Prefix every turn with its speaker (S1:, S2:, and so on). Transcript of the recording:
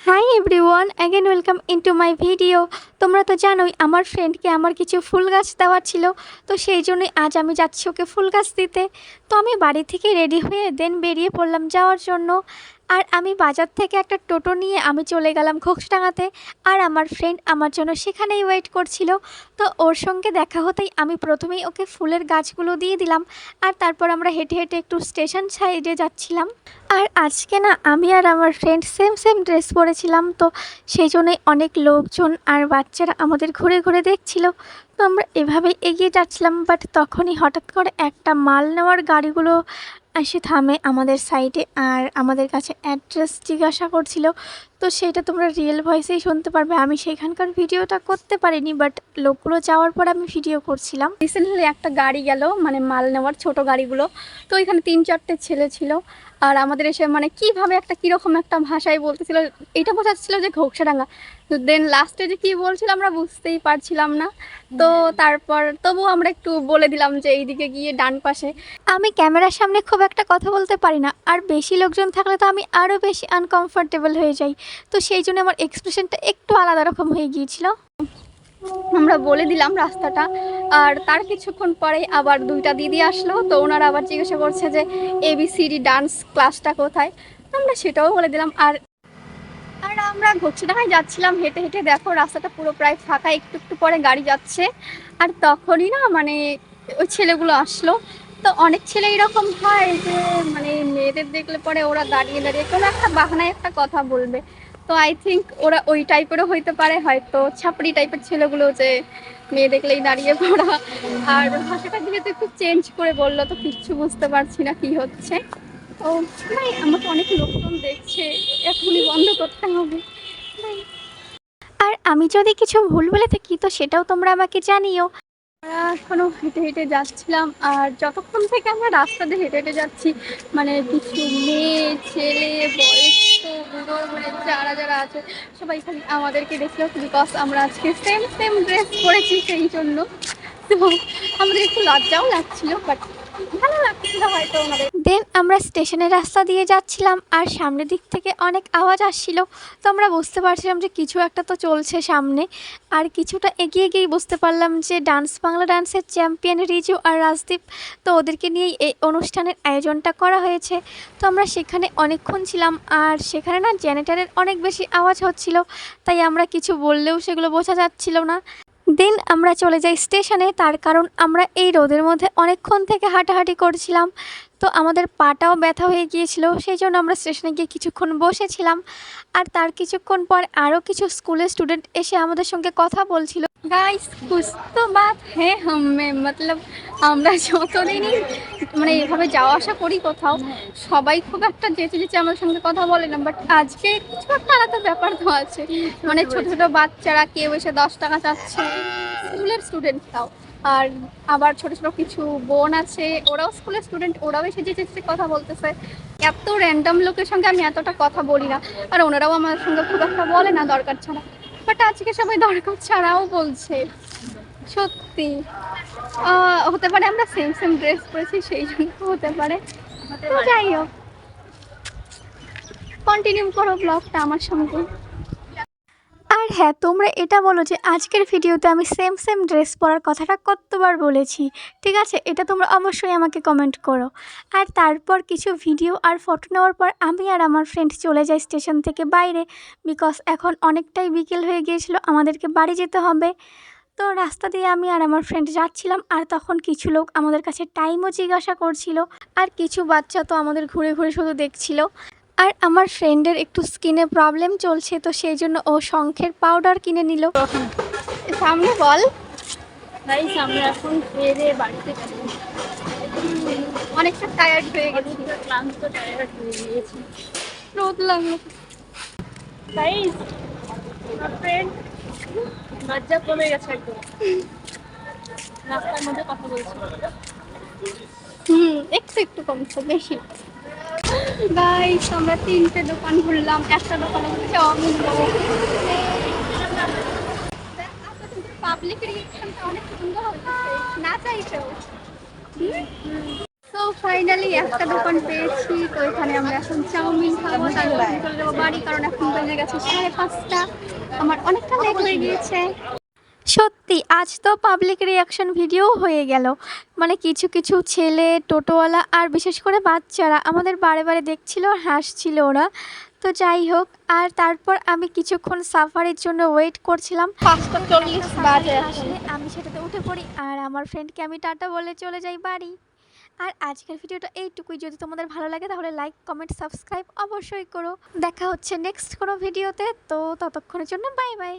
S1: Hi everyone again welcome into my video তোমরা তো জানোই আমার ফ্রেন্ডকে আমার কিছু ফুল গাছ দেওয়ার ছিল, তো সেই জন্যই আজ আমি যাচ্ছি ওকে ফুল গাছ দিতে। তো আমি বাড়ি থেকে রেডি হয়ে দেন বেরিয়ে পড়লাম যাওয়ার জন্য। আর আমি বাজার থেকে একটা টোটো নিয়ে আমি চলে গেলাম ঘোষডাঙ্গাতে, আর আমার ফ্রেন্ড আমার জন্য সেখানেই ওয়েট করছিল। তো ওর সঙ্গে দেখা হতেই আমি প্রথমেই ওকে ফুলের গাছগুলো দিয়ে দিলাম, আর তারপর আমরা হেঁটে হেঁটে একটু স্টেশন সাইডে যাচ্ছিলাম। আর আজকে না আমি আর আমার ফ্রেন্ড সেম সেম ড্রেস পরেছিলাম, তো সেই জন্যই অনেক লোকজন আর বাচ্চারা আমাদের ঘুরে ঘুরে দেখছিল। তো আমরা এভাবেই এগিয়ে যাচ্ছিলাম বাট তখনই হঠাৎ করে একটা মাল নেওয়ার গাড়িগুলো এসে থামে আমাদের সাইডে আর আমাদের কাছে অ্যাড্রেস জিজ্ঞাসা করছিল। তো সেটা তোমরা রিয়েল ভয়েসেই শুনতে পারবে। আমি সেখানকার ভিডিওটা করতে পারিনি বাট লোকগুলো যাওয়ার পর আমি ভিডিও করছিলাম। রিসেন্টলি একটা গাড়ি গেল মানে মাল নেওয়ার ছোট গাড়িগুলো। তো এখানে তিন চারটে ছেলে ছিল। আর আমাদের এসে মানে কীভাবে একটা, কীরকম একটা ভাষায় বলতেছিল, এটা বোঝাচ্ছিল যে ঘোকসাডাঙ্গা। দেন লাস্টে যে কী বলছিল আমরা বুঝতেই পারছিলাম না। তো তারপর তবু আমরা একটু বলে দিলাম যে এইদিকে গিয়ে ডান পাশে। আমি ক্যামেরার সামনে খুব একটা কথা বলতে পারি না। আর বেশি লোকজন থাকলে তো আমি আরও বেশি আনকমফোর্টেবল হয়ে যাই। তো সেই জন্য আমার এক্সপ্রেশনটা একটু আলাদা রকম হয়ে গিয়েছিল। আমরা বলে দিলাম রাস্তাটা, আর তার কিছুক্ষণ পরে আবার দুইটা দিদি আসলো, তো ওনারা আবার জিজ্ঞাসা করছে যে এবিসিডি ডান্স ক্লাসটা কোথায়? আমরা সেটাও বলে দিলাম, আর আর আমরা ঘুরছিডাঙ্গায় যাচ্ছিলাম, হেঁটে হেঁটে দেখো রাস্তাটা পুরো প্রায় ফাঁকা, একটু একটু পরে গাড়ি যাচ্ছে। আর তখনই না মানে ওই ছেলেগুলো আসলো তো অনেক ছেলে এরকম হয় যে মানে মেয়েদের দেখলে পরে ওরা দাঁড়িয়ে দাঁড়িয়ে কোনো একটা বাহানায় একটা কথা বলবে। তো আই থিঙ্ক ওরা ওই টাইপেরও হইতে পারে, হয়তো ছাপড়ি টাইপের ছেলেগুলো যে মেয়ে দেখলেই দাঁড়িয়ে পড়া। আর ভাষাটা যেহেতু একটু চেঞ্জ করে বলল, তো কিচ্ছু বুঝতে পারছি না কি হচ্ছে। ও ভাই, আমাকে অনেক লোকজন দেখছে, এখনই বন্ধ করতে হবে। আর আমি যদি কিছু ভুল বলে থাকি, তো সেটাও তোমরা আমাকে জানিও। আমরা এখনও হেঁটে হেঁটে যাচ্ছিলাম আর যতক্ষণ থেকে আমরা রাস্তা দিয়ে হেঁটে হেঁটে যাচ্ছি মানে কিছু মেয়ে, ছেলে, বয়স্ক, বুড়ো মানে যারা যারা আছে, সবাই খালি আমাদেরকে দেখল বিকজ আমরা আজকে সেম সেম ড্রেস পরেছি সেই জন্য। তো আমাদের একটু লজ্জাও লাগছিল বাট ভালো লাগছিল হয়তো ওনাদের দেন আমরা স্টেশনের রাস্তা দিয়ে যাচ্ছিলাম আর সামনের দিক থেকে অনেক আওয়াজ আসছিল। তো আমরা বুঝতে পারছিলাম যে কিছু একটা তো চলছে সামনে। আর কিছুটা এগিয়ে গিয়েই বুঝতে পারলাম যে ডান্স, বাংলা ডান্সের চ্যাম্পিয়ন রিজু আর রাজদীপ তো ওদেরকে নিয়েই এই অনুষ্ঠানের আয়োজনটা করা হয়েছে। তো আমরা সেখানে অনেকক্ষণ ছিলাম আর সেখানে না জেনারেটারের অনেক বেশি আওয়াজ হচ্ছিল, তাই আমরা কিছু বললেও সেগুলো বোঝা যাচ্ছিল না। দেন আমরা চলে যাই স্টেশনে, তার কারণ আমরা এই রোদের মধ্যে অনেকক্ষণ থেকে হাঁটাহাঁটি করছিলাম। তো আমাদের পাটাও ব্যথা হয়ে গিয়েছিল, সেই জন্য আমরা স্টেশনে গিয়ে কিছুক্ষণ বসেছিলাম। আর তার কিছুক্ষণ পর আরও কিছু স্কুলের স্টুডেন্ট এসে আমাদের সঙ্গে কথা বলছিল। গাইস কুছ তো বাত হ্যাঁ হামে, মতলব আমরা যতদিনই মানে এভাবে যাওয়া আসা করি কোথাও, সবাই খুব একটা যেচে যেচে আমার সঙ্গে কথা বলে না বাট আজকে কিছু একটা আলাদা ব্যাপার তো আছে। মানে ছোট ছোট বাচ্চারা কেউ এসে দশ টাকা চাচ্ছে, স্কুলের স্টুডেন্ট তাও আর আবার ছোট ছোট কিছু বোন আছে, ওরাও স্কুলের স্টুডেন্ট ওরাও এসে যেচে কথা বলতেছে। এত র্যান্ডম লোকের সঙ্গে আমি এতটা কথা বলি না। আর ওনারাও আমার সঙ্গে খুব একটা বলে না দরকার ছাড়া। বাট আজকে সবাই দরকার ছাড়াও বলছে। সত্যি। হতে পারে আমরা সেম সেম ড্রেস পরেছি, সেই জন্য হতে পারে। যাই হোক। কন্টিনিউ করো ব্লগটা আমার সঙ্গে। হ্যাঁ তোমরা এটা বলো যে আজকের ভিডিওতে আমি সেম সেম ড্রেস পরার কথাটা কতবার বলেছি। ঠিক আছে? এটা তোমরা অবশ্যই আমাকে কমেন্ট করো। আর তারপর কিছু ভিডিও আর ফটো নেওয়ার পর আমি আর আমার ফ্রেন্ড চলে যাই স্টেশন থেকে বাইরে বিকজ এখন অনেকটাই বিকেল হয়ে গিয়েছিল, আমাদেরকে বাড়ি যেতে হবে। তো রাস্তা দিয়ে আমি আর আমার ফ্রেন্ড যাচ্ছিলাম আর তখন কিছু লোক আমাদের কাছে টাইমও জিজ্ঞাসা করছিল। আর কিছু বাচ্চা তো আমাদের ঘুরে ঘুরে শুধু দেখছিল। আর আমার ফ্রেন্ডের একটু স্কিনে প্রবলেম চলছে তো সেই জন্য ও শঙ্খের পাউডার কিনে নিল। সামনে বল।
S2: আমরা এখন খেয়ে দিয়ে বাড়িতে
S1: অনেকটা টায়ার্ড হয়ে গেছি।
S2: ক্লান্ত টায়ার্ড হয়ে গিয়েছি।
S1: রোদ লাগল।
S2: গাইস আমার ফ্রেন্ড লজ্জা কমে গেছে একদম। রাস্তার মধ্যে কথা বলছি।
S1: হুম একটু একটু কমছে বেশি। গাইস আমরা তিনটে দোকান ঘুরলাম একটা দোকান হচ্ছে চাউমিন পাবলিক রিয়েকশনটা অনেক সুন্দর হচ্ছে না চাইছেও তো ফাইনালি একটা দোকান পেয়েছি তো এখানে
S3: আমরা এখন চাউমিন খাব তারপর চলে যাব বাড়ি কারণ এখন বেজে গেছে সাড়ে পাঁচটা। আমার অনেকটা লেট হয়ে গিয়েছে।
S1: সত্যি আজ তো পাবলিক রিয়াকশন ভিডিও হয়ে গেল। মানে কিছু কিছু ছেলে টোটোওয়ালা আর বিশেষ করে বাচ্চারা আমাদের বারে বারে দেখছিল আর হাসছিল ওরা। তো যাই হোক আর তারপর আমি কিছুক্ষণ সাফারির জন্য ওয়েট করছিলাম। আসলে আমি সেটাতে উঠে পড়ি আর আমার ফ্রেন্ডকে আমি টাটা বলে চলে যাই বাড়ি। আর আজকের ভিডিওটা এইটুকুই। যদি তোমাদের ভালো লাগে তাহলে লাইক কমেন্ট সাবস্ক্রাইব অবশ্যই করো। দেখা হচ্ছে নেক্সট কোনো ভিডিওতে তো ততক্ষণের জন্য বাই বাই